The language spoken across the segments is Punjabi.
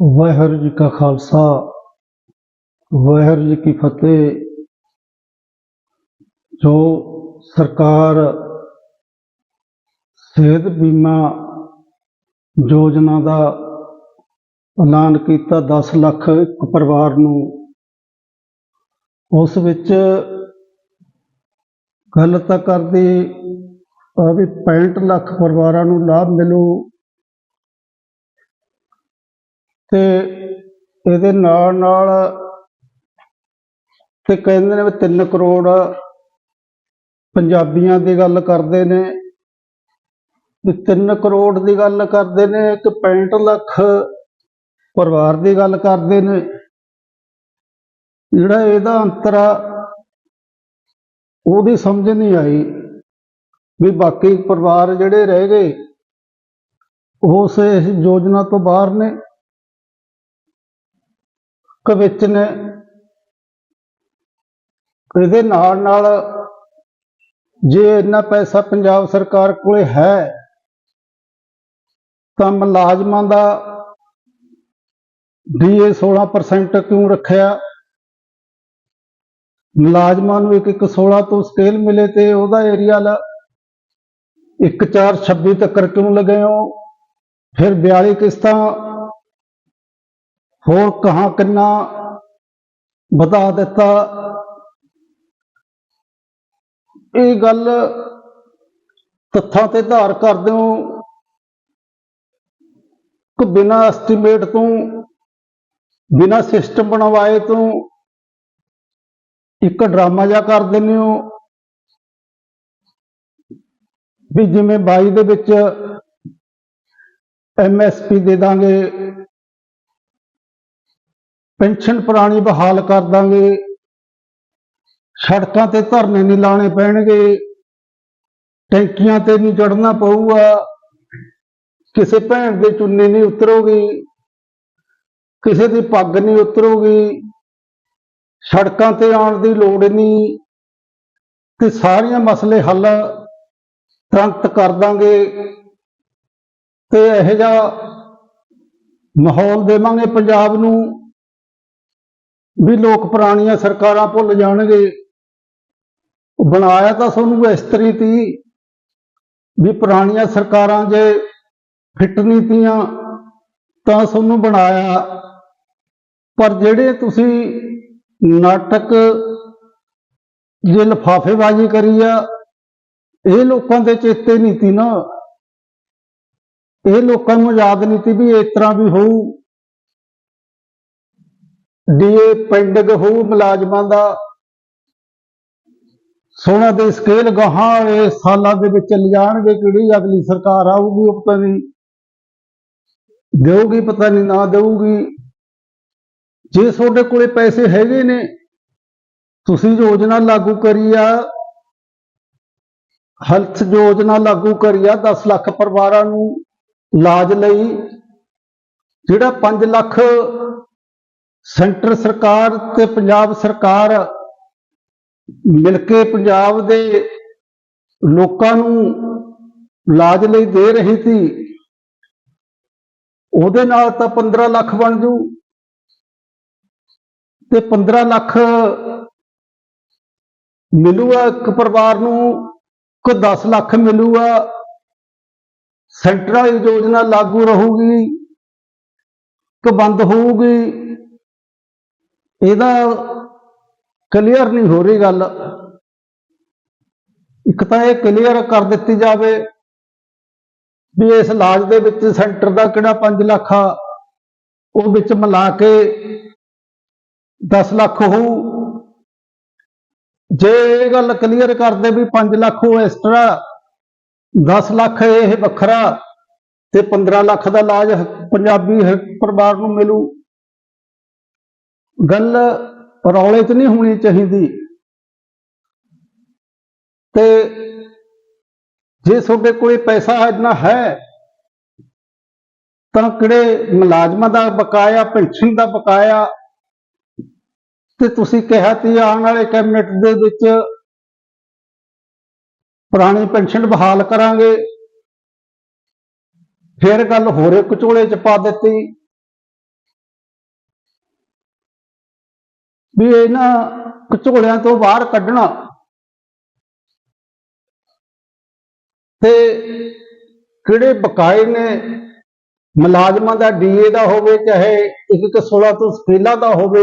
ਵਾਹਿਗੁਰੂ ਜੀ ਕਾ ਖਾਲਸਾ, ਵਾਹਿਗੁਰੂ ਜੀ ਕੀ ਫਤਿਹ। ਜੋ ਸਰਕਾਰ ਸਿਹਤ ਬੀਮਾ ਯੋਜਨਾ ਦਾ ਐਲਾਨ ਕੀਤਾ 10 ਲੱਖ ਇੱਕ ਪਰਿਵਾਰ ਨੂੰ, ਉਸ ਵਿੱਚ ਗੱਲ ਤਾਂ ਕਰਦੀ ਆ ਵੀ 65 ਲੱਖ ਪਰਿਵਾਰਾਂ ਨੂੰ ਲਾਭ ਮਿਲੂ। ਤੇ ਇਹਦੇ ਨਾਲ ਨਾਲ ਤੇ ਕਹਿੰਦੇ ਨੇ ਵੀ 3 ਕਰੋੜ ਪੰਜਾਬੀਆਂ ਦੀ ਗੱਲ ਕਰਦੇ ਨੇ, ਵੀ 3 ਕਰੋੜ ਦੀ ਗੱਲ ਕਰਦੇ ਨੇ ਕਿ 65 ਲੱਖ ਪਰਿਵਾਰ ਦੀ ਗੱਲ ਕਰਦੇ ਨੇ। ਜਿਹੜਾ ਇਹਦਾ ਅੰਤਰ ਆ, ਉਹਦੀ ਸਮਝ ਨਹੀਂ ਆਈ ਵੀ ਬਾਕੀ ਪਰਿਵਾਰ ਜਿਹੜੇ ਰਹਿ ਗਏ ਉਸ ਇਸ ਯੋਜਨਾ ਤੋਂ ਬਾਹਰ ਨੇ। ਕਿ ਵਿੱਚ ਨੇ। ਇਹਦੇ ਨਾਲ ਨਾਲ ਜੇ ਇੰਨਾ ਪੈਸਾ ਪੰਜਾਬ ਸਰਕਾਰ ਕੋਲੇ ਹੈ, ਤਾਂ ਮੁਲਾਜ਼ਮਾਂ ਦਾ ਡੀਏ 16% ਕਿਉਂ ਰੱਖਿਆ? ਮੁਲਾਜ਼ਮਾਂ ਨੂੰ ਇੱਕ ਇੱਕ 16 ਤੋਂ ਸਕੇਲ ਮਿਲੇ ਤੇ ਉਹਦਾ ਏਰੀਆ ਲਾ 1 4 26 ਤੱਕ ਕਿਉਂ ਲਗਾਏ ਹੋ? ਫਿਰ 42 ਕਿਸ਼ਤਾਂ ਹੋਰ ਕਹਾਂ ਕਿੰਨਾ ਵਧਾ ਦਿੱਤਾ। ਇਹ ਗੱਲ ਤੱਥਾਂ ਤੇ ਧਾਰ ਕਰਦੇ ਹੋ। ਕਿ ਬਿਨਾਂ ਐਸਟੀਮੇਟ ਤੋਂ, ਬਿਨਾਂ ਸਿਸਟਮ ਬਣਵਾਏ ਤੋਂ ਇੱਕ ਡਰਾਮਾ ਜਿਹਾ ਕਰ ਦਿੰਦੇ ਹੋ। ਵੀ ਜਿਵੇਂ 22 ਦੇ ਵਿੱਚ ਐਮਐਸਪੀ ਦੇ ਦਾਂਗੇ। ਪੈਨਸ਼ਨ ਪੁਰਾਣੀ ਬਹਾਲ ਕਰ ਦਾਂਗੇ। ਸੜਕਾਂ ਤੇ ਧਰਨੇ ਨਹੀਂ ਲਾਣੇ ਪੈਣਗੇ। ਟੈਂਕੀਆਂ ਤੇ ਨਹੀਂ ਚੜਨਾ ਪਊਗਾ। ਕਿਸੇ ਭੈਣ ਦੇ ਚੁੰਨੇ ਨਹੀਂ ਉਤਰੋਗੀ। ਕਿਸੇ ਦੀ ਪੱਗ ਨਹੀਂ ਉਤਰੋਗੀ। ਸੜਕਾਂ ਤੇ ਆਉਣ ਦੀ ਲੋੜ ਨਹੀਂ। ਤੇ ਸਾਰੀਆਂ ਮਸਲੇ ਹੱਲ ਤੁਰੰਤ ਕਰ ਦਾਂਗੇ। ਤੇ ਇਹੋ ਜਿਹਾ ਮਾਹੌਲ ਦੇਵਾਂਗੇ ਪੰਜਾਬ ਨੂੰ। ਵੀ ਲੋਕ ਪੁਰਾਣੀਆਂ ਸਰਕਾਰਾਂ ਭੁੱਲ ਜਾਣਗੇ। ਬਣਾਇਆ ਤਾਂ ਤੁਹਾਨੂੰ ਇਸ ਤਰੀ ਤੀ ਵੀ ਪੁਰਾਣੀਆਂ ਸਰਕਾਰਾਂ ਜੇ ਫਿੱਟ ਨਹੀਂ ਤੀਆਂ, ਤਾਂ ਤੁਹਾਨੂੰ ਬਣਾਇਆ। ਪਰ ਜਿਹੜੇ ਤੁਸੀਂ ਨਾਟਕ ਜੇ ਲਫਾਫੇਬਾਜ਼ੀ ਕਰੀ ਆ, ਇਹ ਲੋਕਾਂ ਦੇ ਚੇਤੇ ਨਹੀਂ ਤੀ ਨਾ ਇਹ ਲੋਕਾਂ ਨੂੰ ਯਾਦ ਨਹੀਂ ਤੀ ਵੀ ਇਸ ਤਰ੍ਹਾਂ ਵੀ ਹੋਊ। ਡੀਏ ਪੈਂਡਿੰਗ ਹੋਊ ਮੁਲਾਜ਼ਮਾਂ ਦਾ। ਸੋਨਾ ਦੇ ਸਕੇਲ ਗਾਹਾਂ ਇਹ ਸਾਲਾਂ ਦੇ ਵਿੱਚ ਲਿਜਾਣਗੇ ਕਿਹੜੀ ਅਗਲੀ ਸਰਕਾਰ ਆਊਗੀ ਉਹ ਪਤਾ ਨਹੀਂ। ਦੇਊਗੀ ਪਤਾ ਨਹੀਂ, ਨਾ ਦੇਊਗੀ। ਜੇ ਤੁਹਾਡੇ ਕੋਲੇ ਪੈਸੇ ਹੈਗੇ ਨੇ, ਤੁਸੀਂ ਯੋਜਨਾ ਲਾਗੂ ਕਰੀ ਆ। ਹੈਲਥ ਯੋਜਨਾ ਲਾਗੂ ਕਰੀ ਆ 10 ਲੱਖ ਪਰਿਵਾਰਾਂ ਨੂੰ ਇਲਾਜ ਲਈ, ਜਿਹੜਾ 5 ਲੱਖ ਸੈਂਟਰ ਸਰਕਾਰ ਤੇ ਪੰਜਾਬ ਸਰਕਾਰ ਮਿਲ ਕੇ ਪੰਜਾਬ ਦੇ ਲੋਕਾਂ ਨੂੰ ਇਲਾਜ ਲਈ ਦੇ ਰਹੀ ਸੀ। ਉਹਦੇ ਨਾਲ ਤਾਂ 15 ਲੱਖ ਬਣ ਜੂ। ਤੇ 15 ਲੱਖ ਮਿਲੂਗਾ, ਇੱਕ ਪਰਿਵਾਰ ਨੂੰ ਕੋ 10 ਲੱਖ ਮਿਲੂਗਾ। ਸੈਂਟਰਲ ਯੋਜਨਾ ਲਾਗੂ ਰਹੂਗੀ ਕਿ ਬੰਦ ਹੋਊਗੀ। ਇਹਦਾ ਕਲੀਅਰ ਨਹੀਂ ਹੋ ਰਹੀ ਗੱਲ। ਇੱਕ ਤਾਂ ਇਹ ਕਲੀਅਰ ਕਰ ਦਿੱਤੀ ਜਾਵੇ ਵੀ ਇਸ ਇਲਾਜ ਦੇ ਵਿੱਚ ਸੈਂਟਰ ਦਾ ਕਿਹੜਾ 5 ਲੱਖ ਆ, ਉਹ ਵਿੱਚ ਮਿਲਾ ਕੇ 10 ਲੱਖ ਹੋਊ। ਜੇ ਇਹ ਗੱਲ ਕਲੀਅਰ ਕਰਦੇ ਵੀ 5 ਲੱਖ ਉਹ ਐਕਸਟਰਾ 10 ਲੱਖ ਇਹ ਵੱਖਰਾ ਤੇ 15 ਲੱਖ ਦਾ ਇਲਾਜ ਪੰਜਾਬੀ ਹਰ ਪਰਿਵਾਰ ਨੂੰ ਮਿਲੂ। ਗੱਲ ਰੌਲੇ 'ਚ ਨਹੀਂ ਹੋਣੀ ਚਾਹੀਦੀ। ਤੇ ਜੇ ਤੁਹਾਡੇ ਕੋਲ ਪੈਸਾ ਇੰਨਾ ਹੈ, ਤਾਂ ਕਿਹੜੇ ਮੁਲਾਜ਼ਮਾਂ ਦਾ ਬਕਾਇਆ, ਪੈਨਸ਼ਨ ਦਾ ਬਕਾਇਆ? ਤੇ ਤੁਸੀਂ ਕਿਹਾ ਸੀ ਆਉਣ ਵਾਲੇ ਕੈਬਨਿਟ ਦੇ ਵਿੱਚ ਪੁਰਾਣੀ ਪੈਨਸ਼ਨ ਬਹਾਲ ਕਰਾਂਗੇ। ਫਿਰ ਗੱਲ ਹੋਰੇ ਕਚੋਲੇ ਚ ਪਾ ਦਿੱਤੀ। ਵੀ ਇਹਨਾਂ ਕਚੋਲਿਆਂ ਤੋਂ ਬਾਹਰ ਕੱਢਣਾ। ਤੇ ਕਿਹੜੇ ਬਕਾਏ ਨੇ? ਮੁਲਾਜ਼ਮਾਂ ਦਾ ਡੀਏ ਦਾ ਹੋਵੇ, ਚਾਹੇ ਇੱਕ ਇੱਕ 16 ਤੋਂ ਸਕੇਲਾ ਦਾ ਹੋਵੇ,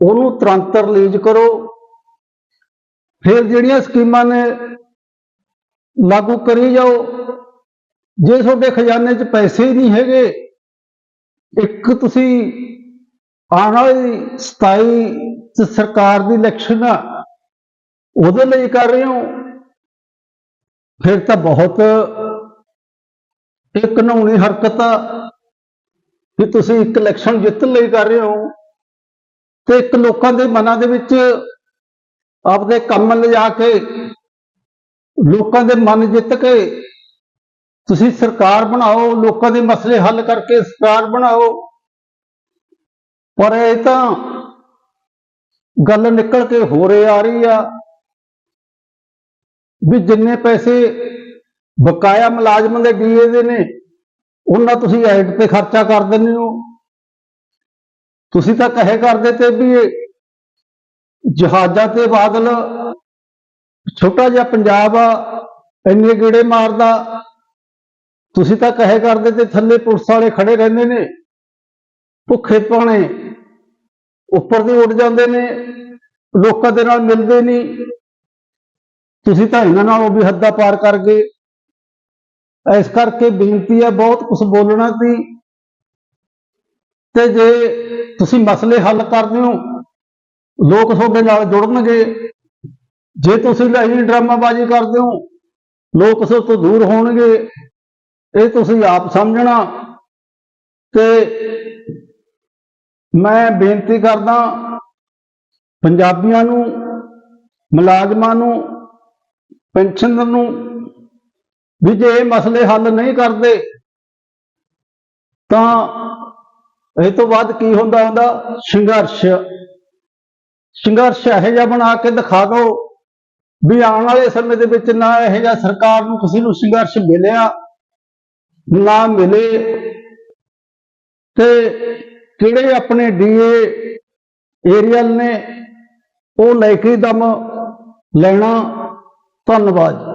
ਉਹਨੂੰ ਤੁਰੰਤ ਰਿਲੀਜ਼ ਕਰੋ। ਫਿਰ ਜਿਹੜੀਆਂ ਸਕੀਮਾਂ ਨੇ, ਲਾਗੂ ਕਰੀ ਜਾਓ। ਜੇ ਤੁਹਾਡੇ ਖਜ਼ਾਨੇ 'ਚ ਪੈਸੇ ਹੀ ਨਹੀਂ ਹੈਗੇ, ਇੱਕ ਤੁਸੀਂ ਆਉਣ ਵਾਲੀ 27 ਚ ਸਰਕਾਰ ਦੀ ਇਲੈਕਸ਼ਨ ਆ। ਉਹਦੇ ਲਈ ਕਰ ਰਹੇ ਹੋ? ਫਿਰ ਤਾਂ ਬਹੁਤ ਇੱਕ ਨੌਣੀ ਹਰਕਤ ਆ ਕਿ ਤੁਸੀਂ ਇੱਕ ਇਲੈਕਸ਼ਨ ਜਿੱਤਣ ਲਈ ਕਰ ਰਹੇ ਹੋ ਤੇ ਇੱਕ ਲੋਕਾਂ ਦੇ ਮਨਾਂ ਦੇ ਵਿੱਚ ਆਪਦੇ ਕੰਮ ਲਿਜਾ ਕੇ, ਲੋਕਾਂ ਦੇ ਮਨ ਜਿੱਤ ਕੇ ਤੁਸੀਂ ਸਰਕਾਰ ਬਣਾਓ, ਲੋਕਾਂ ਦੇ ਮਸਲੇ ਹੱਲ ਕਰਕੇ ਸਰਕਾਰ ਬਣਾਓ। ਪਰ ਇਹ ਤਾਂ ਗੱਲ ਨਿਕਲ ਕੇ ਹੋ ਰਹੀ ਆ ਰਹੀ ਆ ਵੀ ਜਿੰਨੇ ਪੈਸੇ ਬਕਾਇਆ ਮੁਲਾਜ਼ਮ ਦੇ ਡੀਏ ਦੇ ਨੇ, ਉਹਨਾਂ ਤੁਸੀਂ ਐਡ ਤੇ ਖਰਚਾ ਕਰ ਦਿੰਦੇ ਹੋ। ਤੁਸੀਂ ਤਾਂ ਕਹੇ ਕਰਦੇ ਤੇ ਵੀ ਜਹਾਜ਼ਾਂ ਤੇ ਬਾਦਲ ਛੋਟਾ ਜਿਹਾ ਪੰਜਾਬ ਆ, ਇੰਨੇ ਗੇੜੇ ਮਾਰਦਾ। ਤੁਸੀਂ ਤਾਂ ਕਹੇ ਕਰਦੇ ਤੇ ਥੱਲੇ ਪੁਲਿਸ ਵਾਲੇ ਖੜੇ ਰਹਿੰਦੇ ਨੇ। ਭੁੱਖੇ ਪਾਣੇ। ਉੱਪਰ ਦੀ ਉੱਡ ਜਾਂਦੇ ਨੇ, ਲੋਕਾਂ ਦੇ ਨਾਲ ਮਿਲਦੇ ਨਹੀਂ। ਤੁਸੀਂ ਤਾਂ ਇਹਨਾਂ ਨਾਲੋਂ ਵੀ ਹੱਦਾਂ ਪਾਰ ਕਰ ਗਏ। ਇਸ ਕਰਕੇ ਬੇਨਤੀ ਹੈ ਬਹੁਤ ਕੁਝ ਬੋਲਣਾ ਸੀ। ਤੇ ਜੇ ਤੁਸੀਂ ਮਸਲੇ ਹੱਲ ਕਰਦੇ ਹੋ, ਲੋਕ ਤੁਹਾਡੇ ਨਾਲ ਜੁੜਨਗੇ। ਜੇ ਤੁਸੀਂ ਲਾਈ ਡਰਾਮਾਬਾਜ਼ੀ ਕਰਦੇ ਹੋ, ਲੋਕ ਉਸ ਤੋਂ ਦੂਰ ਹੋਣਗੇ। ਇਹ ਤੁਸੀਂ ਆਪ ਸਮਝਣਾ। ਤੇ ਮੈਂ ਬੇਨਤੀ ਕਰਦਾ ਪੰਜਾਬੀਆਂ ਨੂੰ, ਮੁਲਾਜ਼ਮਾਂ ਨੂੰ, ਪੈਨਸ਼ਨਰ ਨੂੰ ਵੀ ਜੇ ਇਹ ਮਸਲੇ ਹੱਲ ਨਹੀਂ ਕਰਦੇ, ਤਾਂ ਇਹ ਤੋਂ ਬਾਅਦ ਕੀ ਹੁੰਦਾ ਹੁੰਦਾ ਸੰਘਰਸ਼। ਸੰਘਰਸ਼ ਇਹੋ ਜਿਹਾ ਬਣਾ ਕੇ ਦਿਖਾ ਦਿਓ ਵੀ ਆਉਣ ਵਾਲੇ ਸਮੇਂ ਦੇ ਵਿੱਚ ਨਾ ਇਹੋ ਜਿਹਾ ਸਰਕਾਰ ਨੂੰ ਕਿਸੇ ਨੂੰ ਸੰਘਰਸ਼ ਮਿਲਿਆ, ਨਾ ਮਿਲੇ। ਤੇ ਕਿਹੜੇ ਆਪਣੇ ਡੀਏ ਏਰੀਅਲ ਨੇ ਉਹ ਲੈ ਕੇ ਦਮ ਲੈਣਾ ਧੰਨਵਾਦ।